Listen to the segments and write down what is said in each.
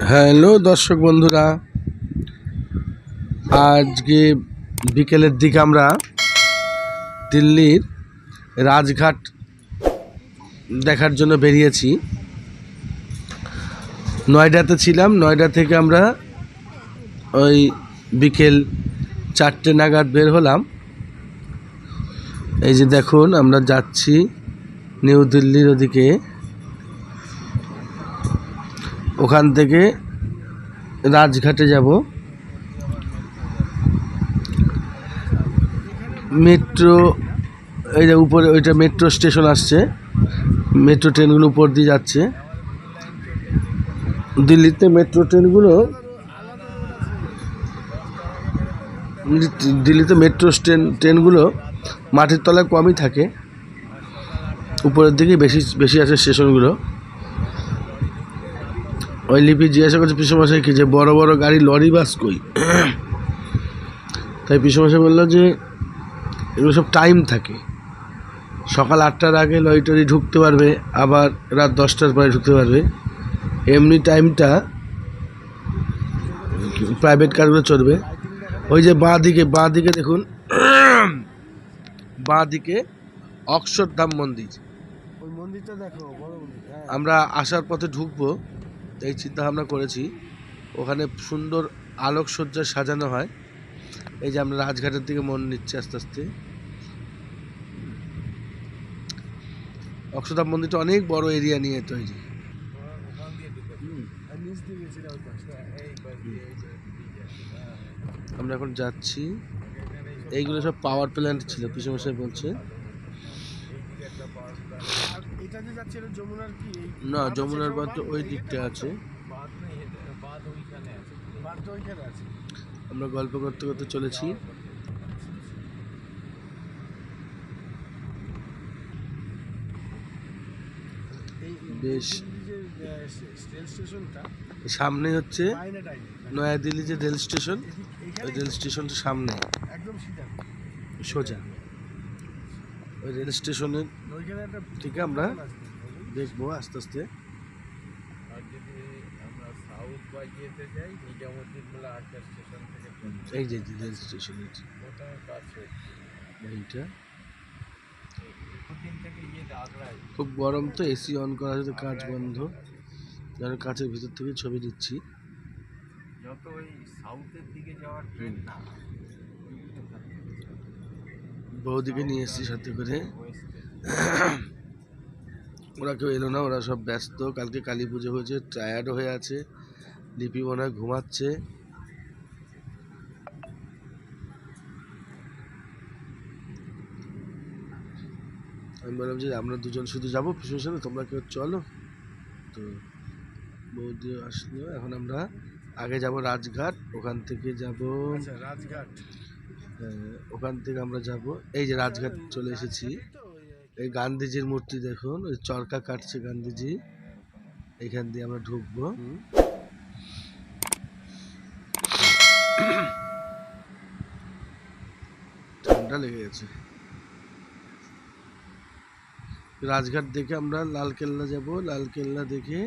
Hello দর্শক বন্ধুরা, আজকে বিকেলের দিকে আমরা দিল্লির রাজঘাট দেখার জন্য বেরিয়েছি। নয়ডাতে ছিলাম, নয়ডা থেকে আমরা ওই বিকেল চারটে নাগাদ বের হলাম। এই যে দেখুন, আমরা যাচ্ছি নিউ দিল্লির ওদিকে। ওখান থেকে রাজঘাটে যাব। মেট্রো, এই যে উপরে ওইটা মেট্রো স্টেশন আসছে। মেট্রো ট্রেনগুলো উপর দিয়ে যাচ্ছে। দিল্লিতে মেট্রো ট্রেনগুলো, দিল্লিতে মেট্রো ট্রেন ট্রেনগুলো মাটির তলায় কমই থাকে। উপরের দিকে বেশি বেশি আছে স্টেশনগুলো। ওই লিপি জিজ্ঞাসা করছে পিসমশাই কি যে বড় বড় গাড়ি লরি বাস কই? তাই পিসমশাই বলল যে এগুলো সব টাইম থাকে। সকাল আটটার আগে লরি টরি ঢুকতে পারবে আবার রাত দশটার পরে ঢুকতে পারবে। এমনি টাইমটা প্রাইভেট কারগুলো চলবে। ওই যে বাঁ দিকে বাঁ দিকে দেখুন বাঁ দিকে অক্ষরধাম মন্দির। ওই মন্দিরটা দেখো হ্যাঁ। আমরা আসার পথে ঢুকবো। এই চিন্তা ভাবনা করেছি। ওখানে সুন্দর আলোকসজ্জা সাজানো হয়। এই যে আমরা রাজঘাটের দিকে মন নিচ্ছে আস্তে আস্তে। অক্ষরধাম মন্দিরটা অনেক বড় এরিয়া নিয়ে তৈরি। আমরা এখন যাচ্ছি। এইগুলো সব পাওয়ার প্ল্যান্ট ছিল, পিসমশাই বলছে। এটা যে যাচ্ছে এটা যমুনার কি না যমুনার বাদ তো ওই দিকটা আছে। আমরা গল্প করতে করতে চলেছি। বেশ। সামনে হচ্ছে নয়াদিল্লি যে রেল স্টেশন ওই রেল স্টেশনটা সামনে। একদম সোজা। ওই রেল স্টেশনের ওইখানে একটা থেকে আমরা দেখব আস্তে আস্তে। আর যদি আমরা সাউথ বা ইয়েতে যাই নিজামুদ্দিন বলে আটটা স্টেশন থেকে এই যে রেল এইটা। খুব গরম তো এসি অন করা হয়েছে তো কাজ বন্ধ। যেন কাছের ভিতর থেকে ছবি দিচ্ছি। যত ওই সাউথের দিকে যাওয়ার ট্রেন না। বৌদিকে নিয়ে এসেছি সাথে করে। ওরা কেউ এলো না, ওরা সব ব্যস্ত। কালকে কালী পুজো হয়েছে টায়ার্ড হয়ে আছে। লিপি মনে ঘুমাচ্ছে। আমি বললাম যে আমরা দুজন শুধু যাব পিছনের সাথে তোমরা কেউ চলো। তো বৌদি আসলো, এখন আমরা আগে যাব রাজঘাট, ওখান থেকে যাব আচ্ছা রাজঘাট। ওখান থেকে আমরা যাব। এই যে রাজঘাট চলে এসেছি। এই গান্ধীজির মূর্তি দেখুন, ওই চরকা কাটছে গান্ধীজি। এখান দিয়ে আমরা ঢুকবো। ঠান্ডা লেগে গেছে। রাজঘাট দেখে আমরা লালকেল্লা যাব। লালকেল্লা দেখে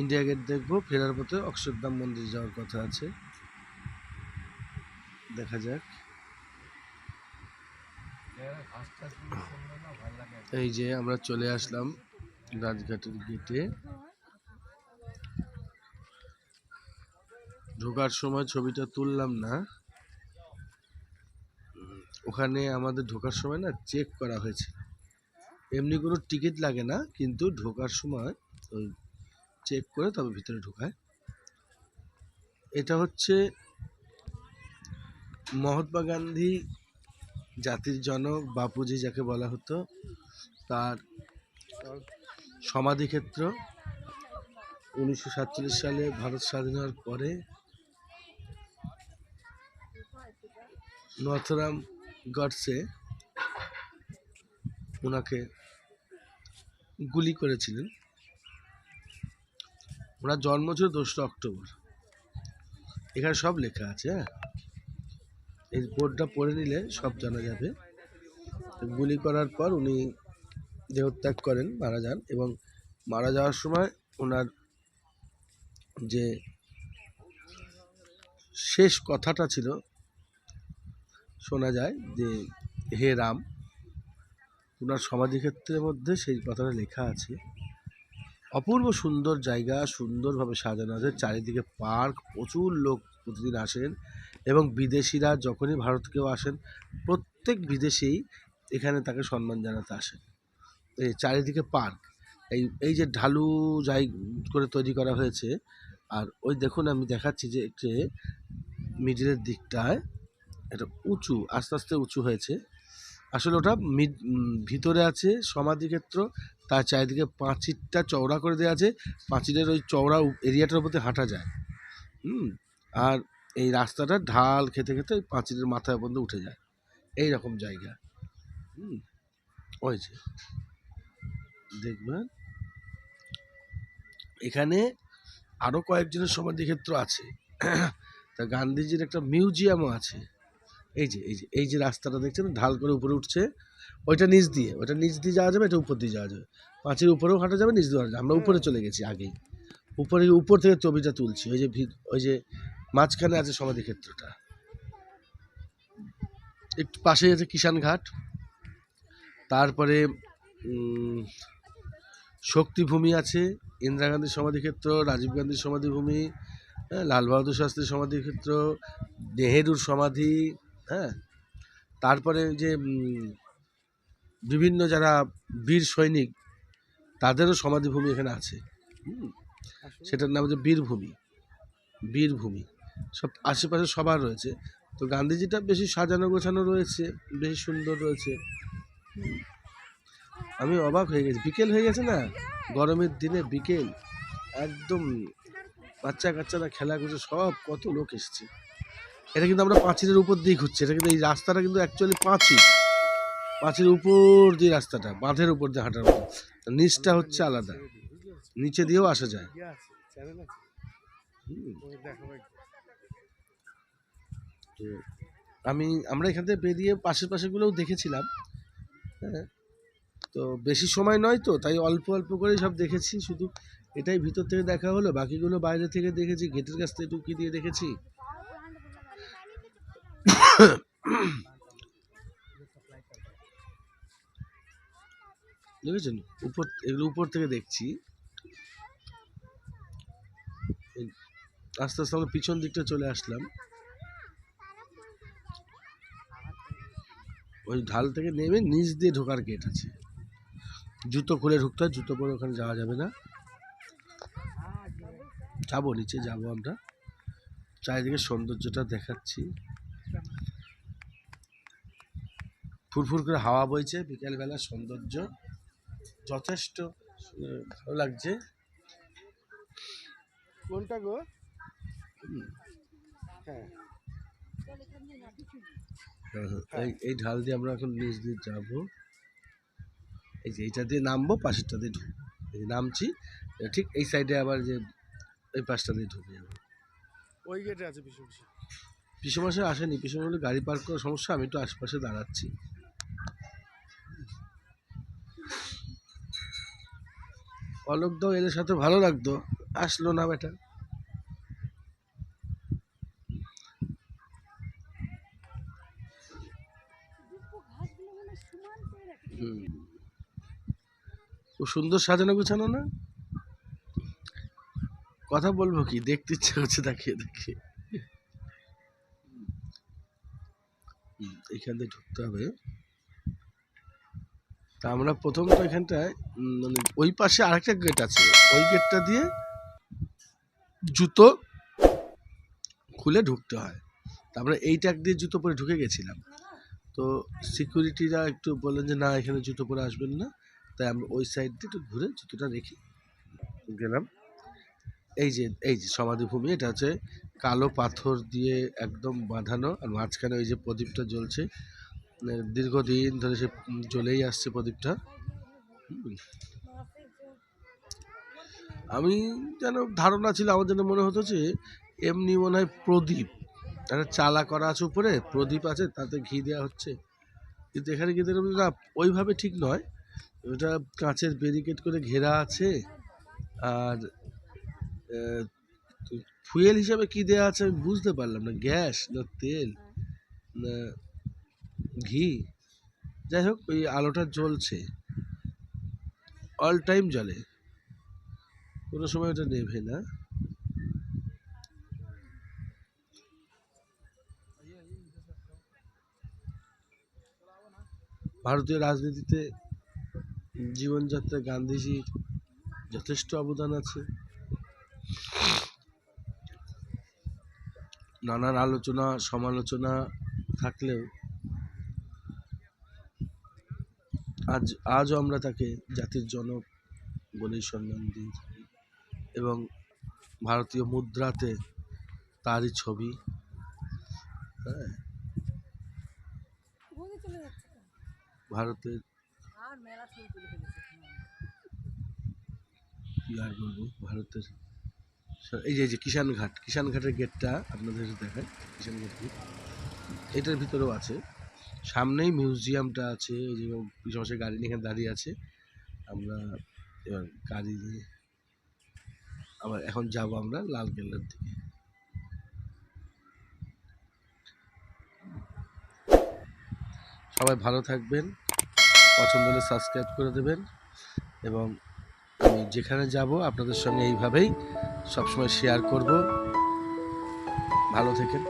ইন্ডিয়া গেট দেখব। ফেরার পথে অক্ষরধাম মন্দির যাওয়ার কথা আছে। দেখা যাক ঘাসটা শুনলে না ভালো লাগে এই যে আমরা চলে আসলাম রাজঘাটের গেটে। ঢোকার সময় ছবিটা তুললাম না। ওখানে আমাদের ঢোকার সময় না চেক করা হয়েছে। এমনি কোনো টিকিট লাগে না, কিন্তু ঢোকার সময় ওই চেক করে তবে ভিতরে ঢোকায়। এটা হচ্ছে মহাত্মা গান্ধী জাতির জনক বাপুজি যাকে বলা হতো, তার সমাধিক্ষেত্র উনিশশো সাতচল্লিশ সালে ভারত স্বাধীন হওয়ার পরে নথরাম গডসে ওনাকে গুলি করেছিলেন। ওনার জন্ম ছিল দোসরা অক্টোবর। এখানে সব লেখা আছে হ্যাঁ? এই বোর্ডটা পড়ে নিলে সব জানা যাবে। গুলি করার পর উনি দেহত্যাগ করেন মারা যান এবং মারা যাওয়ার সময় ওনার যে শেষ কথাটা ছিল, শোনা যায় যে, হে রাম ওনার সমাধিক্ষেত্রের মধ্যে সেই কথাটা লেখা আছে। অপূর্ব সুন্দর জায়গা, সুন্দরভাবে সাজানো আছে। চারিদিকে পার্ক, প্রচুর লোক প্রতিদিন আসেন। এবং বিদেশিরা যখনই ভারত কেউ আসেন, প্রত্যেক বিদেশেই এখানে তাকে সম্মান জানাতে আসেন। এই চারিদিকে পার্ক। এই এই যে ঢালু যাই করে তৈরি করা হয়েছে, আর ওই দেখুন আমি দেখাচ্ছি যে একটু মিডিলের দিকটায় এটা উঁচু, আস্তে আস্তে উঁচু হয়েছে। আসলে ওটা মিড- ভিতরে আছে সমাধিক্ষেত্র, তার চারিদিকে পাঁচিরটা চওড়া করে দেওয়া আছে। পাঁচিরের ওই চওড়া এরিয়াটার উপরে হাঁটা যায়। হুম, আর এই রাস্তাটা ঢাল খেতে খেতে ওই পাঁচিলের মাথায় পর্যন্ত উঠে যায়। এই রকম জায়গা। হুম, ওই যে। দেখবেন? এখানে আরও কয়েকজনের সমাধিক্ষেত্র আছে। তা গান্ধীজির একটা মিউজিয়ামও আছে। এই যে এই যে এই যে রাস্তাটা দেখছেন? ঢাল করে উপরে উঠছে। ওইটা নিচ দিয়ে, ওইটা নিচ দিয়ে যাওয়া যাবে, এটা উপর দিয়ে যাওয়া যাবে। পাঁচের উপরেও হাঁটা যাবে, নিচ দিয়ে যাবে। আমরা উপরে চলে গেছি আগেই। উপরে, উপর থেকে ছবিটা তুলছি। ওই যে ওই যে মাঝখানে আছে সমাধি ক্ষেত্রটা। একটু পাশেই আছে কিষান ঘাট। তারপরে শক্তিভূমি আছে ইন্দিরা গান্ধীর সমাধিক্ষেত্র রাজীব গান্ধীর সমাধিভূমি হ্যাঁ লাল বাহাদুর শাস্ত্রীর সমাধিক্ষেত্র নেহেরুর সমাধি হ্যাঁ। তারপরে যে বিভিন্ন যারা বীর সৈনিক তাদেরও সমাধিভূমি এখানে আছে। সেটার নাম হচ্ছে বীরভূমি। বীরভূমি। সব আশেপাশে সবার রয়েছে। তো গান্ধীজিটা বেশি সাজানো গোছানো রয়েছে বেশি সুন্দর রয়েছে। আমি অবাক হয়ে গেছি। বিকেল হয়ে গেছে না? গরমের দিনে বিকেল। একদম বাচ্চা কাচ্চারা খেলা করছে সব কত লোক এসছে। এটা কিন্তু আমরা পাঁচিলের উপর দিয়ে ঘুরছি। এটা কিন্তু এই রাস্তাটা কিন্তু অ্যাকচুয়ালি পাঁচিল। পাঁচিলের উপর দিয়ে রাস্তাটা বাঁধের উপর দিয়ে হাঁটার মতো। নিচটা হচ্ছে আলাদা। নিচে দিয়েও আসা যায়। হুম। তো আমি, আমরা এখান থেকে বেরিয়ে পাশের পাশেগুলোও দেখেছিলাম হ্যাঁ? তো বেশি সময় নয় তো, তাই অল্প অল্প করে সব দেখেছি, শুধু এটাই ভিতর থেকে দেখা হলো, বাকিগুলো বাইরে থেকে দেখেছি, গেটের কাছ থেকে টুকি দিয়ে দেখেছি। দেখেছেন? উপর, এগুলো উপর থেকে দেখছি। আস্তে আস্তে আমরা পিছন দিকটা চলে আসলাম। ওই ঢাল থেকে নেমে নিচ দিয়ে ঢোকার গেট আছে। জুতো খুলে ঢুকতে হয় জুতো পরে ওখানে যাওয়া যাবে না। যাব নিচে যাব আমরা। চারিদিকে সৌন্দর্যটা দেখাচ্ছি। ফুরফুর করে হাওয়া বইছে বিকেলবেলা সৌন্দর্য যথেষ্ট। ভালো লাগছে। কোনটা গো? হ্যাঁ। এই এই ঢাল দিয়ে আমরা এখন নিচ দিয়ে যাব। এই যে এইটা দিয়ে নামবো পাশেরটা দিয়ে ঢুকবো। এই নামছি ঠিক এই সাইডে আবার যে এই পাশটা দিয়ে ঢুকে যাব। ওই গেটে আছে পিছু পিছু পিছুমাসে আসেনি পিছনে হলে গাড়ি পার্ক করার সমস্যা আমি একটু আশপাশে দাঁড়াচ্ছি। অলোক দাও এদের সাথে ভালো লাগতো। আসলো না বেটা। সুন্দর সাজানো গোছানো না? কথা বলব কি? দেখতে ইচ্ছে হচ্ছে তাকিয়ে দেখে এখান দিয়ে ঢুকতে হবে। তা আমরা প্রথম তো এখানটায় মানে ওই পাশে আরেকটা গেট আছে। ওই গেটটা দিয়ে জুতো খুলে ঢুকতে হয়। তারপরে এই ট্যাগ দিয়ে জুতো পরে ঢুকে গেছিলাম। তো সিকিউরিটিরা একটু বললেন যে, না, এখানে জুতো পরে আসবেন না। তাই আমরা ওই সাইড দিয়ে একটু ঘুরে জুতোটা রেখে গেলাম। এই যে এই যে সমাধিভূমি, এটা হচ্ছে কালো পাথর দিয়ে একদম বাঁধানো আর মাঝখানে ওই যে প্রদীপটা জ্বলছে। মানে দীর্ঘদিন ধরে সে জ্বলেই আসছে প্রদীপটা। আমি যেন ধারণা ছিল, আমার যেন মনে হতো যে এমনি মনে হয় প্রদীপ। একটা চালা করা আছে উপরে, প্রদীপ আছে, তাতে ঘি দেওয়া হচ্ছে। কিন্তু এখানে দেখলাম না, ওইভাবে ঠিক নয়। ওটা কাঁচের ব্যারিকেড করে ঘেরা আছে। আর ফুয়েল হিসাবে কি দেওয়া আছে আমি বুঝতে পারলাম না। গ্যাস না তেল না ঘি? যাই হোক, ওই আলোটা জ্বলছে। অল টাইম জ্বলে। কোনো সময় ওটা নেভে না। ভারতীয় রাজনীতিতে জীবনযাত্রা গান্ধীজির যথেষ্ট অবদান আছে। নানান আলোচনা সমালোচনা থাকলেও আজ আজও আমরা তাকে জাতির জনক বলেই সম্মান থাকি এবং ভারতীয় মুদ্রাতে তারই ছবি। হ্যাঁ? ভারতের আর মেলা ছবি তুলে ফেলেছে কি আর বলব? ভারতের এই যে যে কিষান ঘাট কিষান ঘাটের গেটটা আপনাদের দেখায় কিষান ঘাট গেট। এটার ভিতরেও আছে। সামনেই মিউজিয়ামটা আছে, এই যে পিছনে গাড়ি নিয়ে এখানে দাঁড়িয়ে আছে। আমরা এবার গাড়ি নিয়ে আবার এখন যাব আমরা লালকেল্লার দিকে। সবাই ভালো থাকবেন। পছন্দ হলে সাবস্ক্রাইব করে দেবেন এবং আমি যেখানে যাব আপনাদের সঙ্গে এইভাবেই সবসময় শেয়ার করব। ভালো থেকেন।